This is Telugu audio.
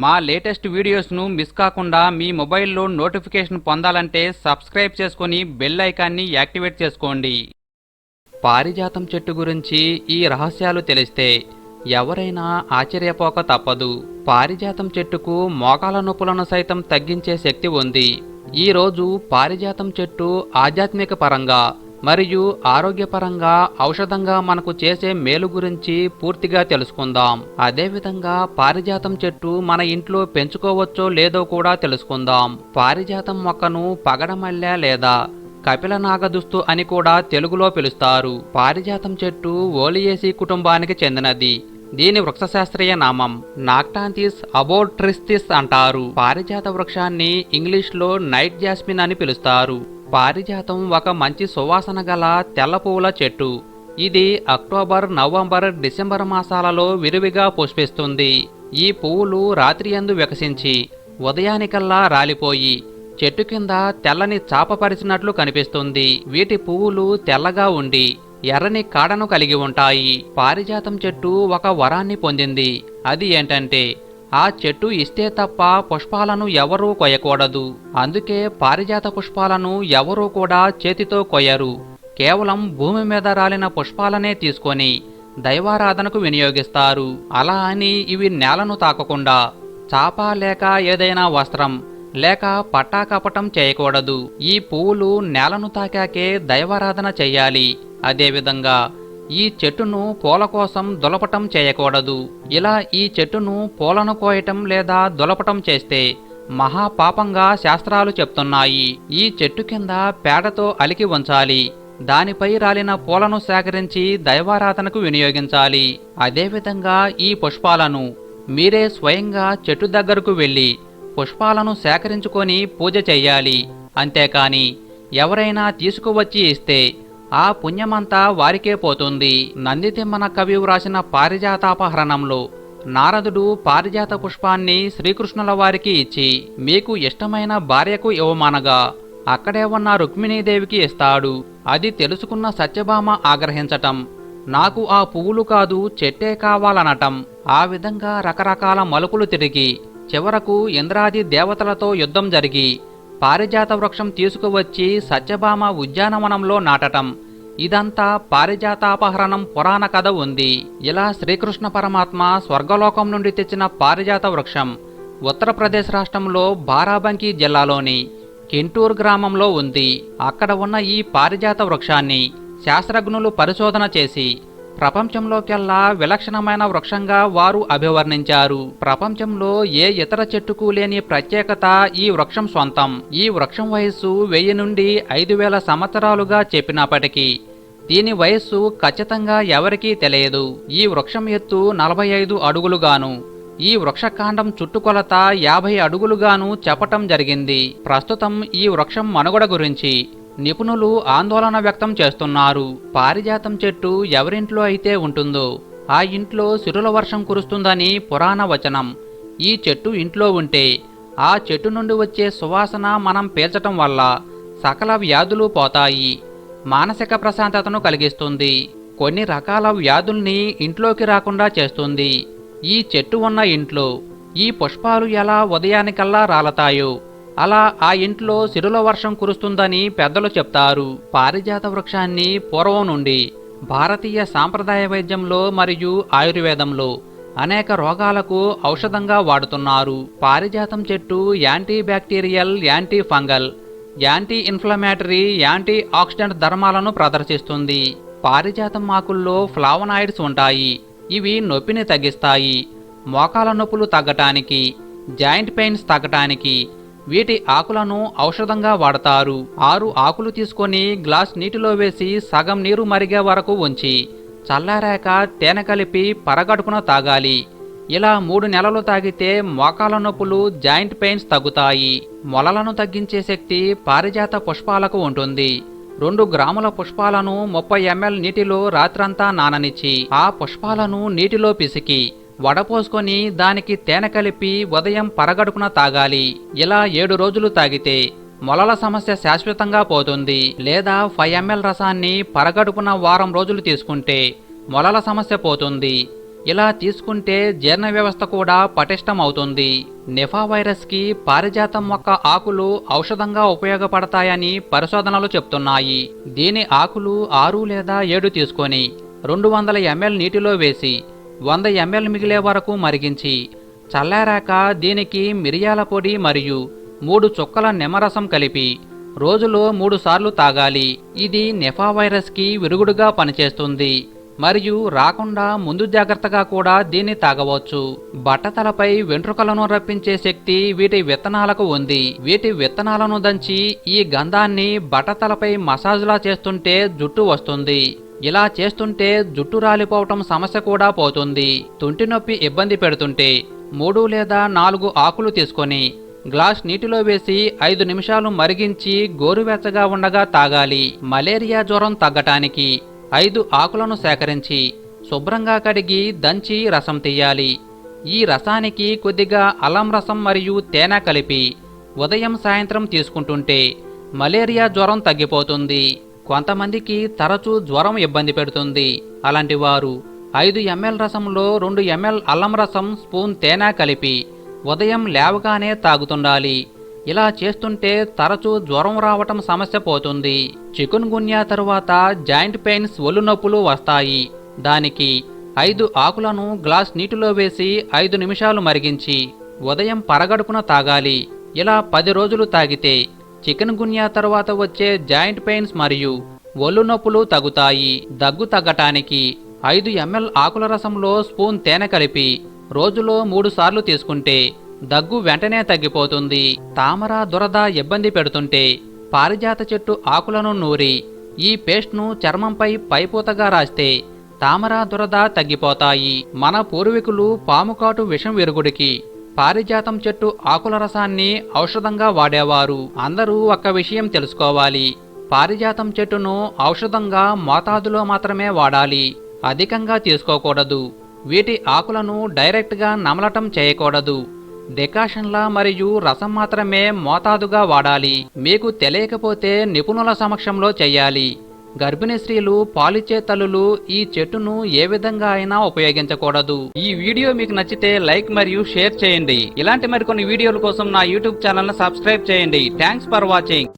మా లేటెస్ట్ వీడియోస్ను మిస్ కాకుండా మీ మొబైల్లో నోటిఫికేషన్ పొందాలంటే సబ్స్క్రైబ్ చేసుకొని బెల్ ఐకాన్ని యాక్టివేట్ చేసుకోండి. పారిజాతం చెట్టు గురించి ఈ రహస్యాలు తెలిస్తే ఎవరైనా ఆశ్చర్యపోక తప్పదు. పారిజాతం చెట్టుకు మోకాల నొప్పులను సైతం తగ్గించే శక్తి ఉంది. ఈ రోజు పారిజాతం చెట్టు ఆధ్యాత్మిక పరంగా మరియు ఆరోగ్యపరంగా ఔషధంగా మనకు చేసే మేలు గురించి పూర్తిగా తెలుసుకుందాం. అదేవిధంగా పారిజాతం చెట్టు మన ఇంట్లో పెంచుకోవచ్చో లేదో కూడా తెలుసుకుందాం. పారిజాతం మొక్కను పగడమల్లె లేదా కపిల నాగదుస్తు అని కూడా తెలుగులో పిలుస్తారు. పారిజాతం చెట్టు ఓలియేసి కుటుంబానికి చెందినది. దీని వృక్షశాస్త్రీయ నామం నాక్టాంతిస్ అబోట్రిస్తిస్ అంటారు. పారిజాత వృక్షాన్ని ఇంగ్లీష్లో నైట్ జాస్మిన్ అని పిలుస్తారు. పారిజాతం ఒక మంచి సువాసన గల తెల్ల పువ్వుల చెట్టు. ఇది అక్టోబర్ నవంబర్ డిసెంబర్ మాసాలలో విరివిగా పుష్పిస్తుంది. ఈ పువ్వులు రాత్రియందు వికసించి ఉదయానికల్లా రాలిపోయి చెట్టు కింద తెల్లని చాపపరిచినట్లు కనిపిస్తుంది. వీటి పువ్వులు తెల్లగా ఉండి ఎర్రని కాడను కలిగి ఉంటాయి. పారిజాతం చెట్టు ఒక వరాన్ని పొందింది. అది ఏంటంటే ఆ చెట్టు ఇస్తే తప్ప పుష్పాలను ఎవరూ కొయ్యకూడదు. అందుకే పారిజాత పుష్పాలను ఎవరూ కూడా చేతితో కొయ్యరు. కేవలం భూమి మీద రాలిన పుష్పాలనే తీసుకొని దైవారాధనకు వినియోగిస్తారు. అలా అని ఇవి నేలను తాకకుండా చాప లేక ఏదైనా వస్త్రం లేక పట్టాకపటం చేయకూడదు. ఈ పువ్వులు నేలను తాకాకే దైవారాధన చెయ్యాలి. అదేవిధంగా ఈ చెట్టును పూల కోసం దులపటం చేయకూడదు. ఇలా ఈ చెట్టును పూలను కోయటం లేదా దులపటం చేస్తే మహాపాపంగా శాస్త్రాలు చెప్తున్నాయి. ఈ చెట్టు కింద పేడతో అలికి ఉంచాలి. దానిపై రాలిన పూలను సేకరించి దైవారాధనకు వినియోగించాలి. అదేవిధంగా ఈ పుష్పాలను మీరే స్వయంగా చెట్టు దగ్గరకు వెళ్ళి పుష్పాలను సేకరించుకొని పూజ చెయ్యాలి అంతేకాని ఎవరైనా తీసుకువచ్చి ఇస్తే ఆ పుణ్యమంతా వారికే పోతుంది. నందితిమ్మన కవి వ్రాసిన పారిజాతాపహరణంలో నారదుడు పారిజాత పుష్పాన్ని శ్రీకృష్ణుల వారికి ఇచ్చి మీకు ఇష్టమైన భార్యకు ఇవ్వమనగా అక్కడే ఉన్న రుక్మిణీదేవికి ఇస్తాడు. అది తెలుసుకున్న సత్యభామ ఆగ్రహించటం. నాకు ఆ పువ్వులు కాదు చెట్టే కావాలనటం. ఆ విధంగా రకరకాల మలుపులు తిరిగి చివరకు ఇంద్రాది దేవతలతో యుద్ధం జరిగి పారిజాత వృక్షం తీసుకువచ్చి సత్యభామ ఉద్యానవనంలో నాటటం. ఇదంతా పారిజాతాపహరణం పురాణ కథ ఉంది. ఇలా శ్రీకృష్ణ పరమాత్మ స్వర్గలోకం నుండి తెచ్చిన పారిజాత వృక్షం ఉత్తరప్రదేశ్ రాష్ట్రంలో బారాబంకీ జిల్లాలోని కింటూర్ గ్రామంలో ఉంది. అక్కడ ఉన్న ఈ పారిజాత వృక్షాన్ని శాస్త్రజ్ఞులు పరిశోధన చేసి ప్రపంచంలోకెల్లా విలక్షణమైన వృక్షంగా వారు అభివర్ణించారు. ప్రపంచంలో ఏ ఇతర చెట్టుకు లేని ప్రత్యేకత ఈ వృక్షం సొంతం. ఈ వృక్షం వయస్సు వెయ్యి నుండి ఐదు వేల సంవత్సరాలుగా చెప్పినప్పటికీ దీని వయస్సు ఖచ్చితంగా ఎవరికీ తెలియదు. ఈ వృక్షం ఎత్తు నలభై ఐదు అడుగులుగాను ఈ వృక్షకాండం చుట్టుకొలత యాభై అడుగులుగాను చెప్పటం జరిగింది. ప్రస్తుతం ఈ వృక్షం మనుగడ గురించి నిపుణులు ఆందోళన వ్యక్తం చేస్తున్నారు. పారిజాతం చెట్టు ఎవరింట్లో అయితే ఉంటుందో ఆ ఇంట్లో సిరుల వర్షం కురుస్తుందని పురాణ వచనం. ఈ చెట్టు ఇంట్లో ఉంటే ఆ చెట్టు నుండి వచ్చే సువాసన మనం పీల్చటం వల్ల సకల వ్యాధులు పోతాయి. మానసిక ప్రశాంతతను కలిగిస్తుంది. కొన్ని రకాల వ్యాధుల్ని ఇంట్లోకి రాకుండా చేస్తుంది. ఈ చెట్టు ఉన్న ఇంట్లో ఈ పుష్పాలు ఎలా ఉదయానికల్లా రాలతాయో అలా ఆ ఇంట్లో సిరుల వర్షం కురుస్తుందని పెద్దలు చెప్తారు. పారిజాత వృక్షాన్ని పూర్వం నుండి భారతీయ సాంప్రదాయ వైద్యంలో మరియు ఆయుర్వేదంలో అనేక రోగాలకు ఔషధంగా వాడుతున్నారు. పారిజాతం చెట్టు anti bacterial anti fungal anti inflammatory anti oxidant ధర్మాలను ప్రదర్శిస్తుంది. పారిజాతం ఆకుల్లో ఫ్లావనాయిడ్స్ ఉంటాయి. ఇవి నొప్పిని తగ్గిస్తాయి. మోకాల నొప్పులు తగ్గటానికి జాయింట్ పెయిన్స్ తగ్గటానికి వీటి ఆకులను ఔషధంగా వాడతారు. ఆరు ఆకులు తీసుకొని గ్లాస్ నీటిలో వేసి సగం నీరు మరిగే వరకు ఉంచి చల్లారాక తేనె కలిపి పరగడుపున తాగాలి. ఇలా మూడు నెలలు తాగితే మోకాల నొప్పులు జాయింట్ పెయిన్స్ తగ్గుతాయి. మొలలను తగ్గించే శక్తి పారిజాత పుష్పాలకు ఉంటుంది. రెండు గ్రాముల పుష్పాలను ముప్పై ఎంఎల్ నీటిలో రాత్రంతా నాననిచ్చి ఆ పుష్పాలను నీటిలో పిసికి వడపోసుకొని దానికి తేనె కలిపి ఉదయం పరగడుపున తాగాలి. ఇలా ఏడు రోజులు తాగితే మొలల సమస్య శాశ్వతంగా పోతుంది. లేదా ఫైవ్ ఎంఎల్ రసాన్ని పరగడుపున వారం రోజులు తీసుకుంటే మొలల సమస్య పోతుంది. ఇలా తీసుకుంటే జీర్ణ వ్యవస్థ కూడా పటిష్టం అవుతుంది నిఫా వైరస్కి పారిజాతం మొక్క ఆకులు ఔషధంగా ఉపయోగపడతాయని పరిశోధనలు చెప్తున్నాయి. దీని ఆకులు ఆరు లేదా ఏడు తీసుకొని రెండు వందల ఎంఎల్ నీటిలో వేసి వంద ఎంఎల్ మిగిలే వరకు మరిగించి చల్లారాక దీనికి మిరియాల పొడి మరియు మూడు చుక్కల నిమ్మరసం కలిపి రోజులో మూడు సార్లు తాగాలి. ఇది నెఫా వైరస్కి విరుగుడుగా పనిచేస్తుంది. మరియు రాకుండా ముందు జాగ్రత్తగా కూడా దీన్ని తాగవచ్చు. బట్టతలపై వెంట్రుకలను రప్పించే శక్తి వీటి విత్తనాలకు ఉంది. వీటి విత్తనాలను దంచి ఈ గంధాన్ని బట్టతలపై మసాజ్లా చేస్తుంటే జుట్టు వస్తుంది. ఇలా చేస్తుంటే జుట్టు రాలిపోవటం సమస్య కూడా పోతుంది. తుంటి నొప్పి ఇబ్బంది పెడుతుంటే మూడు లేదా నాలుగు ఆకులు తీసుకొని గ్లాస్ నీటిలో వేసి ఐదు నిమిషాలు మరిగించి గోరువెచ్చగా ఉండగా తాగాలి. మలేరియా జ్వరం తగ్గటానికి ఐదు ఆకులను సేకరించి శుభ్రంగా కడిగి దంచి రసం తీయాలి. ఈ రసానికి కొద్దిగా అల్లం రసం మరియు తేనె కలిపి ఉదయం సాయంత్రం తీసుకుంటుంటే మలేరియా జ్వరం తగ్గిపోతుంది. కొంతమందికి తరచూ జ్వరం ఇబ్బంది పెడుతుంది. అలాంటి వారు ఐదు ఎంఎల్ రసంలో రెండు ఎంఎల్ అల్లం రసం స్పూన్ తేనె కలిపి ఉదయం లేవగానే తాగుతుండాలి. ఇలా చేస్తుంటే తరచూ జ్వరం రావటం సమస్య పోతుంది. చికున్ గున్యా తరువాత జాయింట్ పెయిన్స్ ఒళ్ళు నొప్పులు వస్తాయి. దానికి ఐదు ఆకులను గ్లాస్ నీటిలో వేసి ఐదు నిమిషాలు మరిగించి ఉదయం పరగడుపున తాగాలి. ఇలా పది రోజులు తాగితే చికెన్ గున్యా తర్వాత వచ్చే జాయింట్ పెయిన్స్ మరియు ఒళ్ళు నొప్పులు తగ్గుతాయి. దగ్గు తగ్గటానికి ఐదు ఎంఎల్ ఆకుల రసంలో స్పూన్ తేనె కలిపి రోజులో మూడు సార్లు తీసుకుంటే దగ్గు వెంటనే తగ్గిపోతుంది. తామర దురద ఇబ్బంది పెడుతుంటే పారిజాత చెట్టు ఆకులను నూరి ఈ పేస్ట్ను చర్మంపై పైపూతగా రాస్తే తామర దురద తగ్గిపోతాయి. మన పూర్వీకులు పాముకాటు విషం విరుగుడికి పారిజాతం చెట్టు ఆకుల రసాన్ని ఔషధంగా వాడేవారు. అందరూ ఒక్క విషయం తెలుసుకోవాలి. పారిజాతం చెట్టును ఔషధంగా మోతాదులో మాత్రమే వాడాలి. అధికంగా తీసుకోకూడదు. వీటి ఆకులను డైరెక్ట్గా నమలటం చేయకూడదు. డికాషన్ల మరియు రసం మాత్రమే మోతాదుగా వాడాలి. మీకు తెలియకపోతే నిపుణుల సమక్షంలో చెయ్యాలి. గర్భిణీ స్త్రీలు పాలిచ్చే తల్లులు ఈ చెట్టును ఏ విధంగా అయినా ఉపయోగించకూడదు. ఈ వీడియో మీకు నచ్చితే లైక్ మరియు షేర్ చేయండి. ఇలాంటి మరికొన్ని వీడియోల కోసం నా యూట్యూబ్ ఛానల్ సబ్స్క్రైబ్ చేయండి. Thanks for watching.